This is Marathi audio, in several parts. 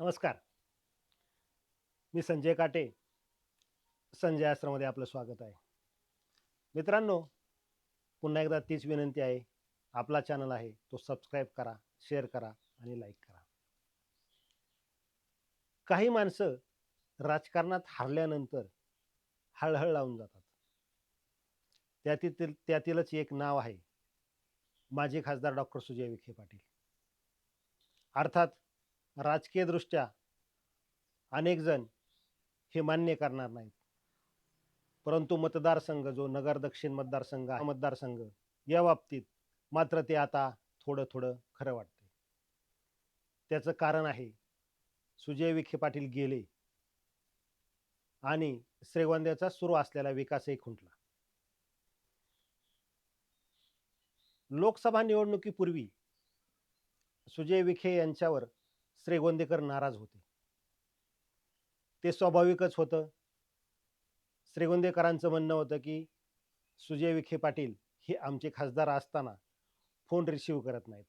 नमस्कार. मी संजय काटे. संजय आश्रममध्ये आपलं स्वागत आहे. मित्रांनो पुन्हा एकदा तीच विनंती आहे. आपला चॅनल आहे तो सबस्क्राईब करा शेअर करा आणि लाईक करा. काही माणसं राजकारणात हारल्यानंतर हळहळ लावून जातात. त्यातील त्यातीलच एक नाव आहे. माजी खासदार डॉक्टर सुजय विखे पाटील. अर्थात राजकीयदृष्ट्या अनेक जण हे मान्य करणार नाहीत. परंतु मतदारसंघ जो नगर दक्षिण मतदारसंघ आहे, मतदारसंघ या बाबतीत मात्र ते आता थोडं थोडं खरं वाटते त्याचं कारण आहे सुजय विखे पाटील गेले आणि श्रीगोंद्याचा सुरू असलेला विकासही खुंटला. लोकसभा निवडणुकीपूर्वी सुजय विखे यांच्यावर श्रीगोंदेकर नाराज होते. ते स्वाभाविकच होतं. श्रीगोंदेकरांचं म्हणणं होतं की सुजय विखे पाटील हे आमचे खासदार असताना फोन रिसीव करत नाहीत.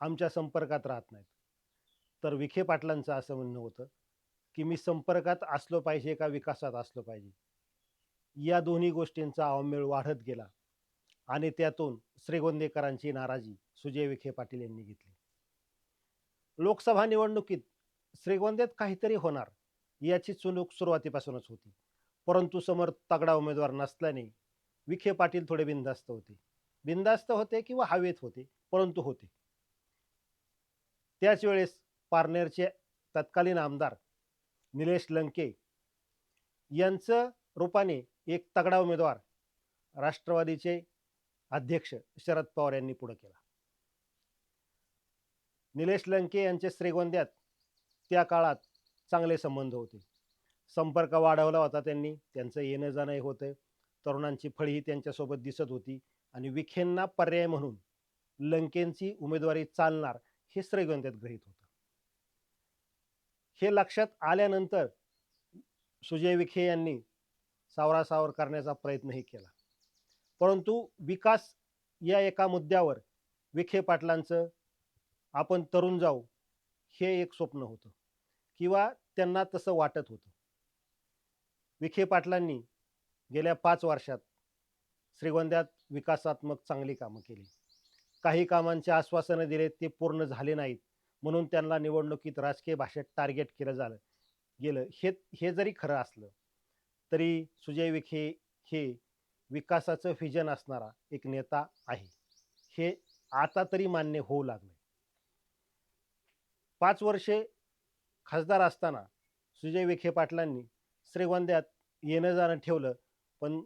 आमच्या संपर्कात राहत नाहीत. तर विखे पाटलांचं असं म्हणणं होतं की मी संपर्कात असलो पाहिजे का विकासात असलो पाहिजे? या दोन्ही गोष्टींचा अवमेळ वाढत गेला आणि त्यातून श्रीगोंदेकरांची नाराजी सुजय विखे पाटील यांनी घेतली. लोकसभा निवडणुकीत श्रीगोंद्यात काहीतरी होणार याची चुनूक सुरुवातीपासूनच होती. परंतु समोर तगडा उमेदवार नसल्याने विखे पाटील थोडे बिनधास्त होते. बिनधास्त होते किंवा हवेत होते परंतु होते. त्याच वेळेस पारनेरचे तत्कालीन आमदार निलेश लंके यांचं रूपाने एक तगडा उमेदवार राष्ट्रवादीचे अध्यक्ष शरद पवार यांनी पुढे केला. निलेश लंके यांचे श्रीगोंद्यात त्या काळात चांगले संबंध होते. संपर्क वाढवला होता त्यांनी. त्यांचं येणं जाणंही होतं. तरुणांची फळीही त्यांच्यासोबत दिसत होती. आणि विखेंना पर्याय म्हणून लंकेंची उमेदवारी चालणार हे श्रीगोंद्यात गृहीत होतं. हे लक्षात आल्यानंतर सुजय विखे यांनी सावरासावर करण्याचा प्रयत्नही केला. परंतु विकास या एका मुद्द्यावर विखे पाटलांचं आपण तरुण जाऊ हे एक स्वप्न होतं. किंवा त्यांना तसं वाटत होतं. विखे पाटलांनी गेल्या पाच वर्षात श्रीगोंद्यात विकासात्मक चांगली कामं केली. काही कामांचे आश्वासनं दिले ते पूर्ण झाले नाहीत. म्हणून त्यांना निवडणुकीत राजकीय भाषेत टार्गेट केलं झालं गेलं. हे हे जरी खरं असलं तरी सुजय विखे हे विकासाचं व्हिजन असणारा एक नेता आहे. हे आता तरी मान्य होऊ लागलं पाच वर्षे खासदार असताना सुजय विखे पाटलांनी श्रीगोंद्यात येणं जाणं ठेवलं पण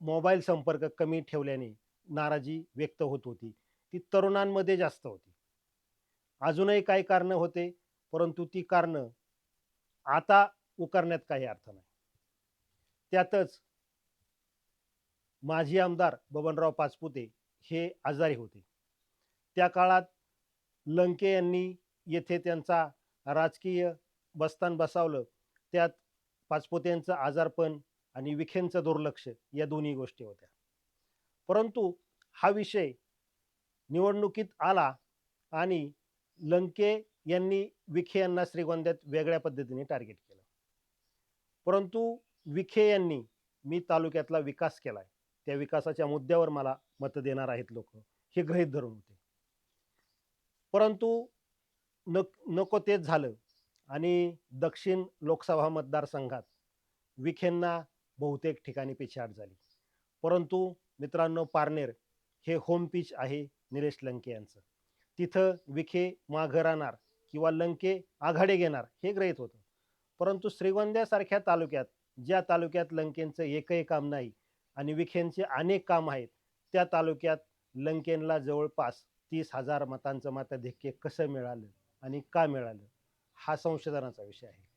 मोबाईल संपर्क कमी ठेवल्याने नाराजी व्यक्त होत होती. ती तरुणांमध्ये जास्त होती. अजूनही काही कारणं होते परंतु ती कारणं आता उकारण्यात काही अर्थ नाही. त्यातच माजी आमदार बबनराव पाचपुते हे आजारी होते. त्या काळात लंके यांनी येथे त्यांचा राजकीय बस्तान बसावलं. त्यात पाचपोत्यांचं आजारपण आणि विखेंचं दुर्लक्ष या दोन्ही गोष्टी होत्या. परंतु हा विषय निवडणुकीत आला आणि लंके यांनी विखे यांना श्रीगोंद्यात वेगळ्या पद्धतीने टार्गेट केलं. परंतु विखे यांनी मी तालुक्यातला विकास केलाय. त्या विकासाच्या मुद्द्यावर मला मत देणार आहेत लोक. हे गृहीत धरून होते. परंतु न नको तेच झालं. आणि दक्षिण लोकसभा मतदारसंघात विखेंना बहुतेक ठिकाणी पिछाड झाली. परंतु मित्रांनो पारनेर हे होम पिच आहे निलेश लंके यांचं. तिथं विखे माघं राहणार किंवा लंके आघाडे घेणार हे ग्रहित होतं. परंतु श्रीगोंद्यासारख्या तालुक्यात ज्या तालुक्यात लंकेंचं एकही काम नाही आणि विखेंचे अनेक काम आहेत त्या तालुक्यात लंकेनला जवळपास तीस हजार मतांचं मताधिक्य कसं मिळालं? आणि का मिळालं? हा संशोधनाचा विषय आहे.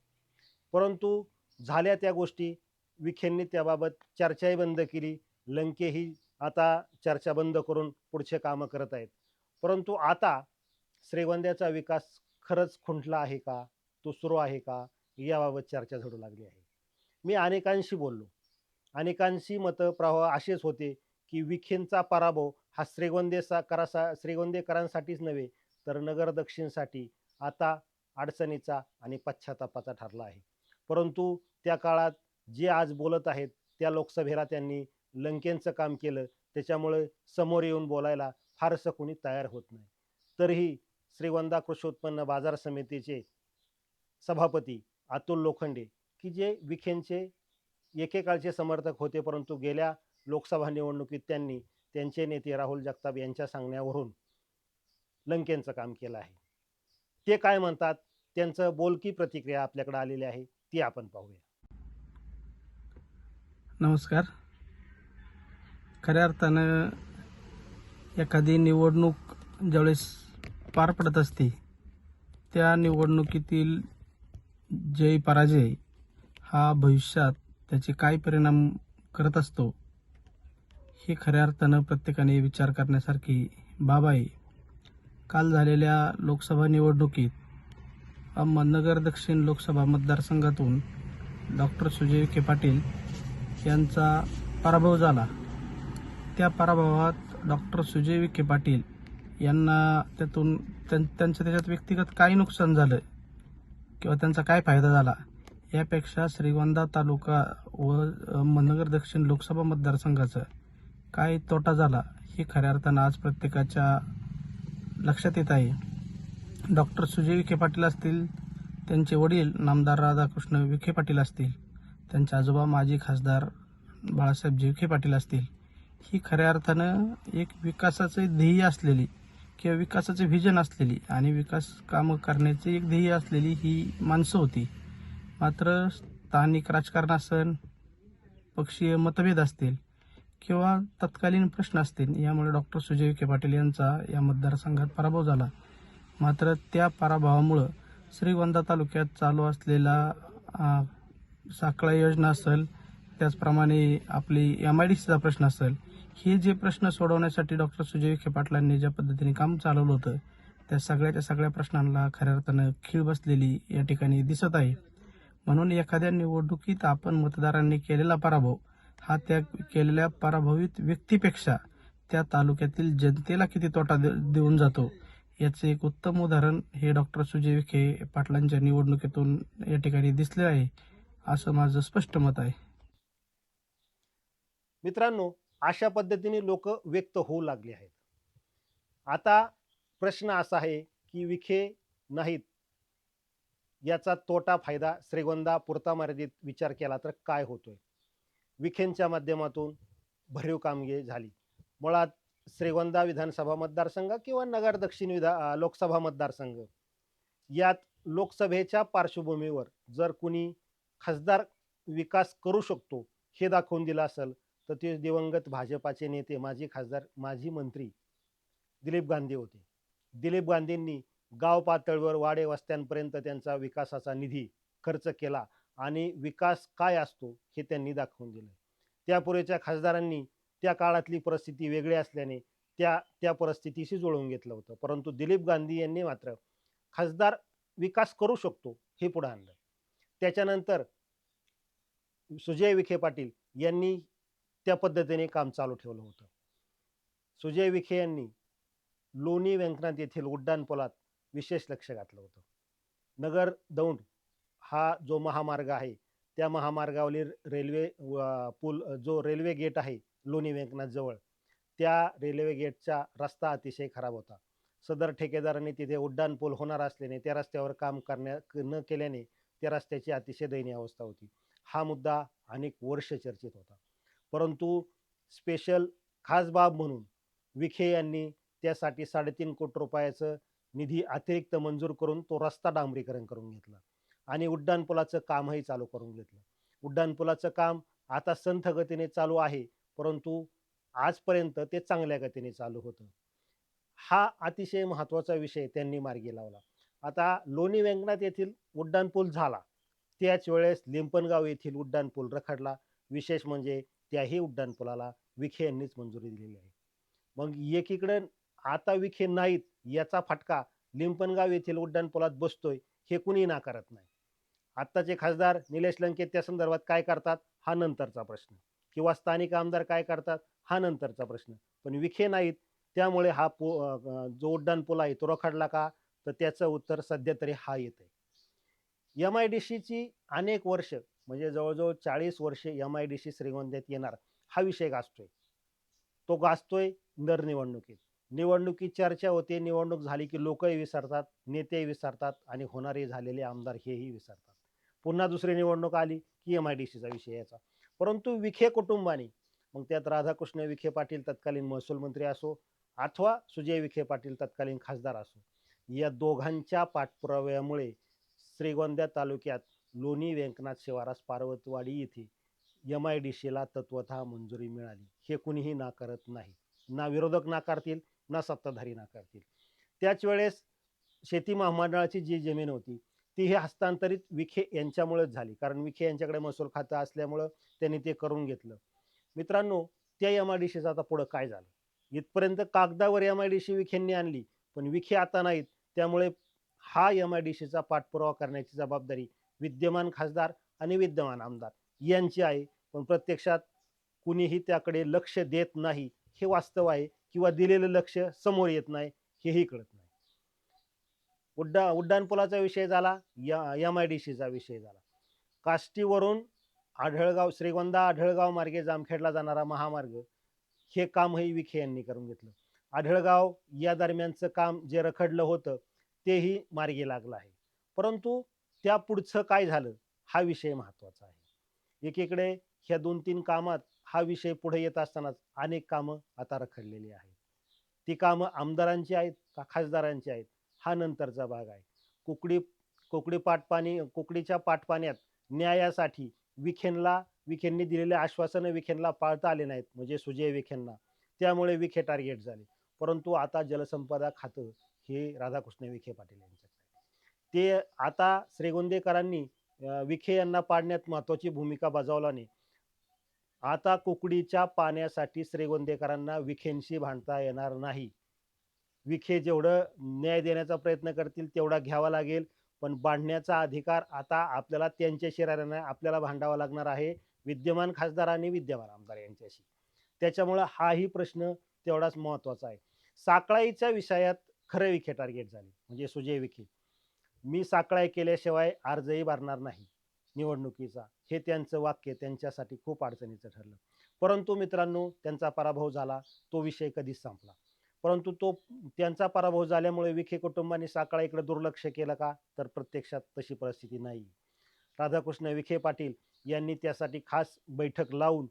परंतु झाल्या त्या गोष्टी विखेंनी त्याबाबत चर्चाही बंद केली. लंकेही आता चर्चा बंद करून पुढचे कामं करत आहेत. परंतु आता श्रीगोंद्याचा विकास खरंच खुंटला आहे का? तो सुरू आहे का? याबाबत चर्चा झडू लागली आहे. मी अनेकांशी बोललो. अनेकांशी मतप्रवाह असेच होते की विखेंचा पराभव हा श्रीगोंदेचा करा श्रीगोंदेकरांसाठीच नव्हे तर नगर दक्षिणसाठी आता अडचणीचा आणि पश्चातापाचा ठरला आहे. परंतु त्या काळात जे आज बोलत आहेत त्या लोकसभेला त्यांनी लंकेंचं काम केलं त्याच्यामुळे समोर येऊन बोलायला फारसं कोणी तयार होत नाही. तरीही श्रीगोंदा कृषी उत्पन्न बाजार समितीचे सभापती अतुल लोखंडे की जे विखेंचे एकेकाळचे समर्थक होते परंतु गेल्या लोकसभा निवडणुकीत त्यांनी त्यांचे नेते राहुल जगताप यांच्या सांगण्यावरून लंकेंचं काम केलं आहे. ते काय म्हणतात? त्यांचं बोलकी प्रतिक्रिया आपल्याकडे आलेली आहे. ती आपण पाहूया. नमस्कार. खऱ्या अर्थानं एखादी निवडणूक ज्यावेळेस पार पडत असते त्या निवडणुकीतील जय पराजय हा भविष्यात त्याचे काय परिणाम करत असतो हे खऱ्या अर्थानं प्रत्येकाने विचार करण्यासारखी बाब आहे. काल झालेल्या लोकसभा निवडणुकीत अहमदनगर दक्षिण लोकसभा मतदारसंघातून डॉक्टर सुजय विखे पाटील यांचा पराभव झाला. त्या पराभवात डॉक्टर सुजय विखे पाटील यांना त्यातून त्यां- त्यांचं त्याच्यात व्यक्तिगत काय नुकसान झालं किंवा त्यांचा काय फायदा झाला यापेक्षा श्रीगोंदा तालुका व अहमदनगर दक्षिण लोकसभा मतदारसंघाचं काय तोटा झाला हे खऱ्या अर्थानं आज प्रत्येकाच्या लक्षात येत आहे. डॉक्टर सुजय विखे पाटील असतील त्यांचे वडील नामदार राधाकृष्ण विखे पाटील असतील त्यांचे आजोबा माजी खासदार बाळासाहेब विखे पाटील असतील ही खऱ्या अर्थानं एक विकासाचे ध्येय असलेली किंवा विकासाचे व्हिजन असलेली आणि विकास कामं करण्याची एक ध्येय असलेली ही माणसं होती. मात्र स्थानिक राजकारण असेल पक्षीय मतभेद असतील किंवा तत्कालीन प्रश्न असतील यामुळे डॉक्टर सुजय विखे पाटील यांचा या मतदारसंघात पराभव झाला. मात्र त्या पराभवामुळं श्रीगोंदा तालुक्यात चालू असलेला साखळा योजना असेल त्याचप्रमाणे आपली एम आय डी सीचा प्रश्न असेल हे जे प्रश्न सोडवण्यासाठी डॉक्टर सुजय विखे पाटलांनी ज्या पद्धतीने काम चालवलं होतं त्या सगळ्याच्या सगळ्या प्रश्नांना खऱ्या अर्थानं खीळ बसलेली या ठिकाणी दिसत आहे. म्हणून एखाद्या निवडणुकीत आपण मतदारांनी केलेला पराभव हा त्याग केलेल्या पराभवित व्यक्तीपेक्षा त्या तालुक्यातील जनतेला किती तोटा दे- देऊन जातो? याचे एक उत्तम उदाहरण हे डॉक्टर सुजय विखे पाटलांच्या निवडणुकीतून या ठिकाणी दिसले आहे असं माझं स्पष्ट मत आहे. मित्रांनो अशा पद्धतीने लोक व्यक्त होऊ लागले आहेत. आता प्रश्न असा आहे की विखे नाहीत याचा तोटा फायदा श्रीगोंदा पुरता मर्यादित विचार केला तर काय होतोय? विखेंच्या माध्यमातून भरीव कामगिरी झाली. मुळात श्रीगोंदा विधानसभा मतदारसंघ किंवा नगर दक्षिण विधा लोकसभा मतदारसंघ यात लोकसभेच्या पार्श्वभूमीवर जर कुणी खासदार विकास करू शकतो हे दाखवून दिलं असेल तर ते दिवंगत भाजपाचे नेते माजी खासदार माजी मंत्री दिलीप गांधी होते. दिलीप गांधींनी गाव पातळीवर वाडे वस्त्यांपर्यंत त्यांचा विकासाचा निधी खर्च केला. आणि विकास काय असतो हे त्यांनी दाखवून दिलं त्यापुरेच्या खासदारांनी त्या काळातली परिस्थिती वेगळी असल्याने त्या त्या परिस्थितीशी जुळवून घेतलं होतं. परंतु दिलीप गांधी यांनी मात्र खासदार विकास करू शकतो हे पुढे आणलं त्याच्यानंतर सुजय विखे पाटील यांनी त्या पद्धतीने काम चालू ठेवलं होतं. सुजय विखे यांनी लोणी व्यंकनाथ येथील उड्डाणपुलात विशेष लक्ष घातलं होतं. नगर दौंड हा जो महामार्ग आहे त्या महामार्गावरील रेल्वे व पूल जो रेल्वे गेट आहे लोणी व्यंकनाथजवळ त्या रेल्वे गेटचा रस्ता अतिशय खराब होता. सदर ठेकेदारांनी तिथे उड्डाण पूल होणार असल्याने त्या रस्त्यावर काम करण्या न केल्याने त्या रस्त्याची अतिशय दयनीय अवस्था होती. हा मुद्दा अनेक वर्ष चर्चेत होता. परंतु स्पेशल खास बाब म्हणून विखे यांनी त्यासाठी साडेतीन कोटी रुपयाचं निधी अतिरिक्त मंजूर करून तो रस्ता डांबरीकरण करून घेतला. आणि उड्डाणपुलाचं कामही चालू करून घेतलं. उड्डाणपुलाचं काम आता संथ गतीने चालू आहे परंतु आजपर्यंत ते चांगल्या गतीने चालू होतं. हा अतिशय महत्त्वाचा विषय त्यांनी मार्गी लावला. आता लोणी व्यंगणात येथील उड्डाणपूल झाला. त्याच वेळेस लिंपणगाव येथील उड्डाणपूल रखडला. विशेष म्हणजे त्याही उड्डाणपुलाला विखे यांनीच मंजुरी दिलेली आहे. मग एकीकडे आता विखे नाहीत याचा फटका लिंपणगाव येथील उड्डाणपुलात बसतोय हे कुणी नाकारत नाही. आत्ताचे खासदार निलेश लंके त्या संदर्भात काय करतात? हा नंतरचा प्रश्न. किंवा स्थानिक आमदार काय करतात? हा नंतरचा प्रश्न. पण विखे नाहीत त्यामुळे हा पो जो उड्डाण उड्डाणपूल आहे तो रखडला का? तर त्याचं उत्तर सध्या तरी हा येत आहे एम आय डी सीची अनेक वर्ष म्हणजे जवळजवळ चाळीस वर्षे एम आय डी सी श्रीगोंद्यात येणार हा विषय गाजतोय. तो गाजतोय दर निवडणुकीत निवडणुकीत चर्चा होते निवडणूक झाली की लोकही विसरतात नेतेही विसरतात आणि होणारे झालेले आमदार हेही विसरतात. पुन्हा दुसरी निवडणूक आली की एम आय डी सीचा विषय याचा परंतु विखे कुटुंबाने मग त्यात राधाकृष्ण विखे पाटील तत्कालीन महसूल मंत्री असो अथवा सुजय विखे पाटील तत्कालीन खासदार असो या दोघांच्या पाठपुराव्यामुळे श्रीगोंद्या तालुक्यात लोणी व्यंकनाथ शिवारास पार्वतवाडी येथे एम आय डी सीला तत्वत मंजुरी मिळाली. हे कुणीही नाकारत नाही. ना विरोधक नाकारतील ना सत्ताधारी नाकारतील. त्याच वेळेस शेती महामंडळाची जी जमीन होती ती हे हस्तांतरित विखे यांच्यामुळेच झाली. कारण विखे यांच्याकडे महसूल खातं असल्यामुळं त्यांनी ते करून घेतलं. मित्रांनो त्या एम आय डी सीचं आता पुढं काय झालं? इथपर्यंत कागदावर एम आय डी सी विखेंनी आणली पण विखे आता नाहीत. त्यामुळे हा एम आय डी सीचा पाठपुरावा करण्याची जबाबदारी विद्यमान खासदार आणि विद्यमान आमदार यांची आहे. पण प्रत्यक्षात कुणीही त्याकडे लक्ष देत नाही हे वास्तव आहे किंवा दिलेलं लक्ष समोर येत नाही हेही कळत नाही. उड्डा उड्डाणपुलाचा विषय झाला या एम आय डी सीचा विषय झाला. काष्टीवरून आढळगाव श्रीगोंदा आढळगाव मार्गे जामखेडला जाणारा महामार्ग हे कामही विखे यांनी करून घेतलं. आढळगाव या दरम्यानचं काम जे रखडलं होतं तेही मार्गी लागलं आहे. परंतु त्या पुढचं काय झालं हा विषय महत्त्वाचा आहे. एकीकडे ह्या दोन तीन कामात हा विषय पुढे येत असतानाच अनेक कामं आता रखडलेली आहेत. ती कामं आमदारांची आहेत का खासदारांची आहेत हा नंतरचा भाग आहे. कुकडी कुकडी पाटपाणी कुकडीच्या पाटपाण्यात न्यायासाठी विखेनला विखेंनी दिलेले आश्वासनं विखेनला पाळता आले नाहीत म्हणजे सुजय विखेंना. त्यामुळे विखे टार्गेट झाले. परंतु आता जलसंपदा खातं हे राधाकृष्ण विखे पाटील यांच्याकडे ते आता श्रीगोंदेकरांनी विखे यांना पाडण्यात महत्वाची भूमिका बजावल्याने आता कुकडीच्या पाण्यासाठी श्रीगोंदेकरांना विखेंशी भांडता येणार नाही. विखे जेवढं न्याय देण्याचा प्रयत्न करतील तेवढा घ्यावा लागेल. पण बांधण्याचा अधिकार आता आपल्याला त्यांच्या राहिला आपल्याला भांडावा लागणार आहे. विद्यमान खासदार आणि विद्यमान आमदार यांच्याशी. त्याच्यामुळं हाही प्रश्न तेवढाच महत्त्वाचा आहे. साकळाईच्या विषयात खरं विखे टार्गेट झाले म्हणजे सुजय विखे. मी साकळाई केल्याशिवाय अर्जही भरणार नाही निवडणुकीचा. हे त्यांचं वाक्य त्यांच्यासाठी खूप अडचणीचं ठरलं. परंतु मित्रांनो त्यांचा पराभव झाला. तो विषय कधीच संपला. परंतु तो त्यांचा पराभव झाल्यामुळे विखे कुटुंबाने साकळाईकडे दुर्लक्ष केलं का? तर प्रत्यक्षात तशी परिस्थिती नाही. राधाकृष्ण विखे पाटील यांनी त्यासाठी खास बैठक लावून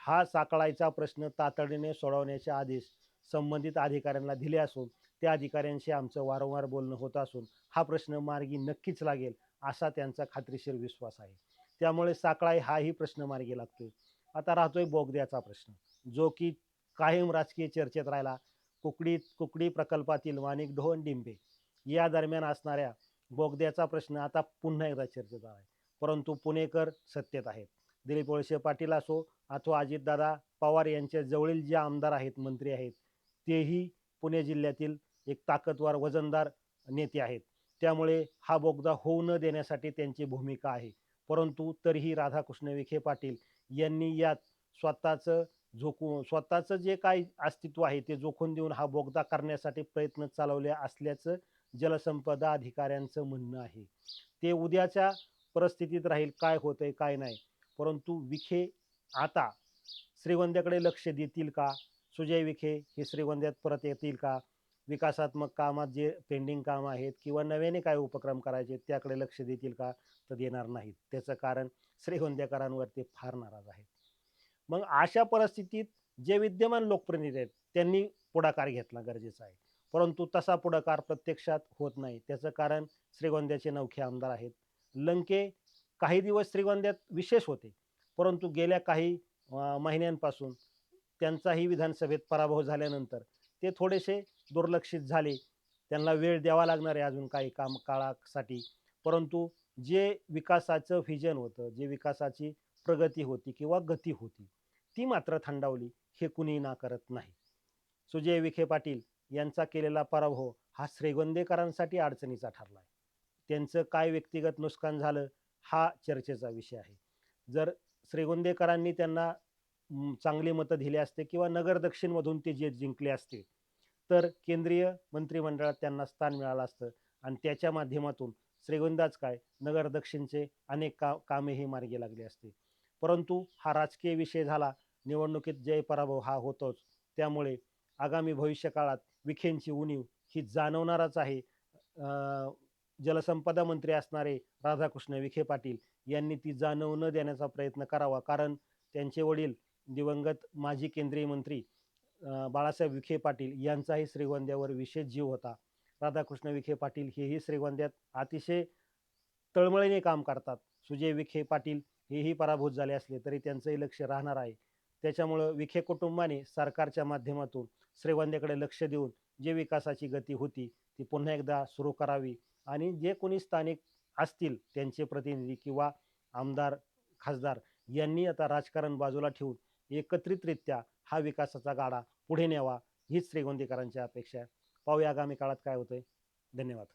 हा साकळाईचा प्रश्न तातडीने सोडवण्याचे आदेश संबंधित अधिकाऱ्यांना दिले असून त्या अधिकाऱ्यांशी आमचं वारंवार बोलणं होत असून हा प्रश्न मार्गी नक्कीच लागेल असा त्यांचा खात्रीशीर विश्वास आहे. त्यामुळे साकळाई हाही प्रश्न मार्गी लागतोय. आता राहतोय बोगद्याचा प्रश्न जो की कायम राजकीय चर्चेत राहिला कुकडी कुकडी प्रकल्पातील वाणिक ढोन डिंबे या दरम्यान असणाऱ्या बोगद्याचा प्रश्न आता पुन्हा एकदा चर्चेत आहे परंतु पुणेकर सत्तेत आहेत. दिलीप वळसे पाटील असो अथवा अजितदादा पवार यांच्या जवळील जे आमदार आहेत मंत्री आहेत तेही पुणे जिल्ह्यातील एक ताकदवार वजनदार नेते आहेत. त्यामुळे हा बोगदा होऊ न देण्यासाठी त्यांची भूमिका आहे. परंतु तरीही राधाकृष्ण विखे पाटील यांनी यात स्वतःचं झोकून स्वतःचं जे काही अस्तित्व आहे ते जोखून देऊन हा बोगदा करण्यासाठी प्रयत्न चालवले असल्याचं जलसंपदा अधिकाऱ्यांचं म्हणणं आहे. ते उद्याच्या परिस्थितीत राहील काय होतंय काय नाही. परंतु विखे आता श्रीगोंद्याकडे लक्ष देतील का? सुजय विखे हे श्रीगोंद्यात परत येतील का? विकासात्मक कामात जे पेंडिंग काम आहेत किंवा नव्याने काय उपक्रम करायचे त्याकडे लक्ष देतील का? तर देणार नाहीत. त्याचं कारण श्रीगोंद्याकरांवर ते फार नाराज आहेत मग अशा परिस्थितीत जे विद्यमान लोकप्रतिनिधी आहेत त्यांनी पुढाकार घेतला गरजेचा आहे. परंतु तसा पुढाकार प्रत्यक्षात होत नाही. त्याचं कारण श्रीगोंद्याचे नौखे आमदार आहेत. लंके काही दिवस श्रीगोंद्यात विशेष होते. परंतु गेल्या काही महिन्यांपासून त्यांचाही विधानसभेत पराभव झाल्यानंतर ते थोडेसे दुर्लक्षित झाले. त्यांना वेळ द्यावा लागणार आहे अजून काही काम काळासाठी. परंतु जे विकासाचं व्हिजन होतं जे विकासाची प्रगती होती किंवा गती होती ती मात्र थंडावली हे कुणी नाकारत नाही. सुजय विखे पाटील यांचा केलेला पराभव हा श्रीगोंदेकरांसाठी अडचणीचा ठरला आहे. त्यांचं काय व्यक्तिगत नुकसान झालं हा चर्चेचा विषय आहे. जर श्रीगोंदेकरांनी त्यांना चांगली मतं दिली असते किंवा नगर दक्षिणमधून ते जे जिंकले असते तर केंद्रीय मंत्रिमंडळात त्यांना स्थान मिळालं असतं आणि त्याच्या माध्यमातून श्रीगोंदाच काय नगर दक्षिणचे अनेक का कामेही मार्गी लागले असते. परंतु हा राजकीय विषय झाला. निवडणुकीत जय पराभव हा होतोच. त्यामुळे आगामी भविष्यकाळात विखेंची उणीव ही जाणवणारच आहे. जलसंपदा मंत्री असणारे राधाकृष्ण विखे पाटील यांनी ती जाणवून न देण्याचा प्रयत्न करावा. कारण त्यांचे वडील दिवंगत माजी केंद्रीय मंत्री बाळासाहेब विखे पाटील यांचाही श्रीगोंद्यावर विशेष जीव होता. राधाकृष्ण विखे पाटील हेही श्रीगोंद्यात अतिशय तळमळीने काम करतात. सुजय विखे पाटील हेही पराभूत झाले असले तरी त्यांचंही लक्ष राहणार आहे. त्याच्यामुळं विखे कुटुंबाने सरकारच्या माध्यमातून श्रीगोंद्याकडे लक्ष देऊन जे विकासाची गती होती ती पुन्हा एकदा सुरू करावी. आणि जे कोणी स्थानिक असतील त्यांचे प्रतिनिधी किंवा आमदार खासदार यांनी आता राजकारण बाजूला ठेवून एकत्रितरित्या हा विकासाचा गाडा पुढे न्यावा हीच श्रीगोंदेकरांची अपेक्षा आहे. पाहूया आगामी काळात काय होतंय. धन्यवाद.